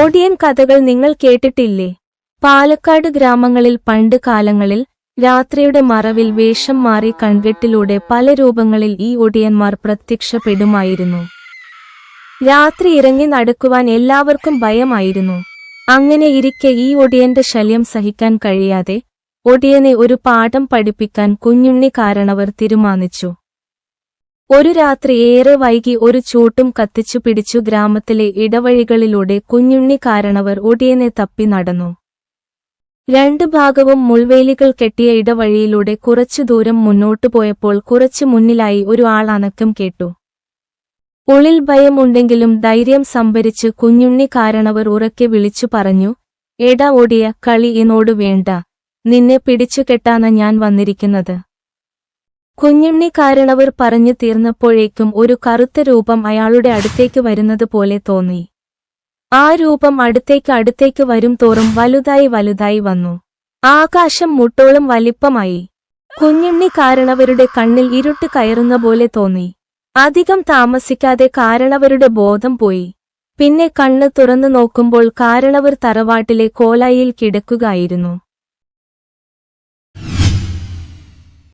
ഒടിയൻ കഥകൾ നിങ്ങൾ കേട്ടിട്ടില്ലേ? പാലക്കാട് ഗ്രാമങ്ങളിൽ പണ്ട് കാലങ്ങളിൽ രാത്രിയുടെ മറവിൽ വേഷം മാറി കൺകെട്ടിലൂടെ പല രൂപങ്ങളിൽ ഈ ഒടിയന്മാർ പ്രത്യക്ഷപ്പെടുമായിരുന്നു. രാത്രി ഇറങ്ങി നടക്കുവാൻ എല്ലാവർക്കും ഭയമായിരുന്നു. അങ്ങനെ ഇരിക്കെ ഈ ഒടിയന്റെ ശല്യം സഹിക്കാൻ കഴിയാതെ ഒടിയനെ ഒരു പാഠം പഠിപ്പിക്കാൻ കുഞ്ഞുണ്ണി കാരണവർ തീരുമാനിച്ചു. ഒരു രാത്രി ഏറെ വൈകി ഒരു ചൂട്ടും കത്തിച്ചു പിടിച്ചു ഗ്രാമത്തിലെ ഇടവഴികളിലൂടെ കുഞ്ഞുണ്ണി കാരണവർ ഒടിയനെ തപ്പി നടന്നു. രണ്ട് ഭാഗവും മുൾവേലികൾ കെട്ടിയ ഇടവഴിയിലൂടെ കുറച്ചു ദൂരം മുന്നോട്ടു പോയപ്പോൾ കുറച്ചു മുന്നിലായി ഒരു ആൾ അനക്കം കേട്ടു. ഉള്ളിൽ ഭയമുണ്ടെങ്കിലും ധൈര്യം സംഭരിച്ച് കുഞ്ഞുണ്ണി കാരണവർ ഉറക്കെ വിളിച്ചു പറഞ്ഞു എടാ ഓടിയ കളി എന്നോട് വേണ്ട. നിന്നെ പിടിച്ചു കെട്ടാന ഞാൻ വന്നിരിക്കുന്നത്. കുഞ്ഞുണ്ണി കാരണവർ പറഞ്ഞു തീർന്നപ്പോഴേക്കും ഒരു കറുത്ത രൂപം അയാളുടെ അടുത്തേക്ക് വരുന്നത് പോലെ തോന്നി. ആ രൂപം അടുത്തേക്ക് അടുത്തേക്ക് വരും തോറും വലുതായി വലുതായി വന്നു. ആകാശം മുട്ടോളം വലിപ്പമായി. കുഞ്ഞുണ്ണി കാരണവരുടെ കണ്ണിൽ ഇരുട്ട് കയറുന്ന പോലെ തോന്നി. അധികം താമസിക്കാതെ കാരണവരുടെ ബോധം പോയി. പിന്നെ കണ്ണ് തുറന്നു നോക്കുമ്പോൾ കാരണവർ തറവാട്ടിലെ കോലായിൽ കിടക്കുകയായിരുന്നു.